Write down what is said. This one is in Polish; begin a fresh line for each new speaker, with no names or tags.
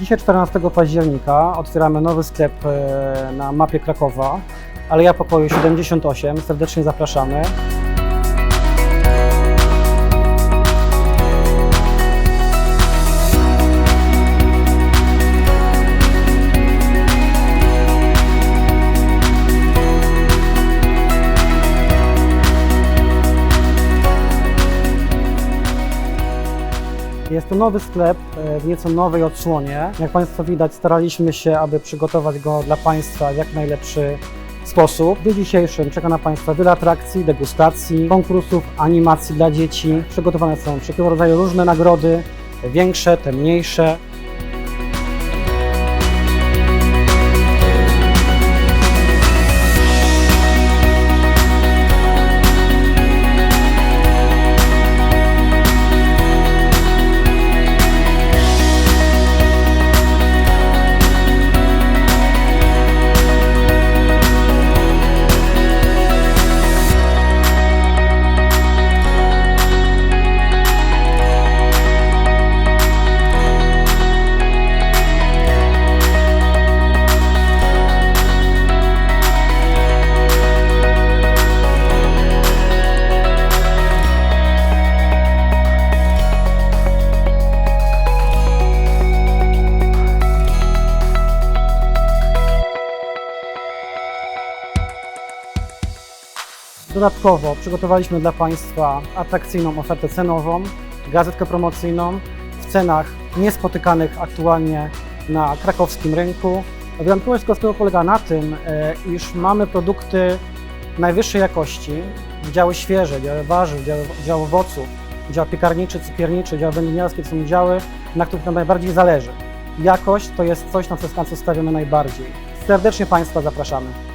Dzisiaj 14 października otwieramy nowy sklep e, na mapie Krakowa, Aleja Pokoju 78. Serdecznie zapraszamy. Jest to nowy sklep e, w nieco nowej odsłonie. Jak Państwo widać, staraliśmy się, aby przygotować go dla Państwa w jak najlepszy sposób. W dniu dzisiejszym czeka na Państwa wiele atrakcji, degustacji, konkursów, animacji dla dzieci. Przygotowane są wszelkiego rodzaju różne nagrody, większe, te mniejsze. Dodatkowo przygotowaliśmy dla Państwa atrakcyjną ofertę cenową, gazetkę promocyjną w cenach niespotykanych aktualnie na krakowskim rynku. Wyjątkowość sklepu polega na tym, e, iż mamy produkty najwyższej jakości, działy świeże, działy warzyw, działy, dział owoców, dział piekarniczy, cukierniczy, dział wędliniarski, to są działy, na których nam najbardziej zależy. Jakość to jest coś, na co, na co stawiamy najbardziej. Serdecznie Państwa zapraszamy.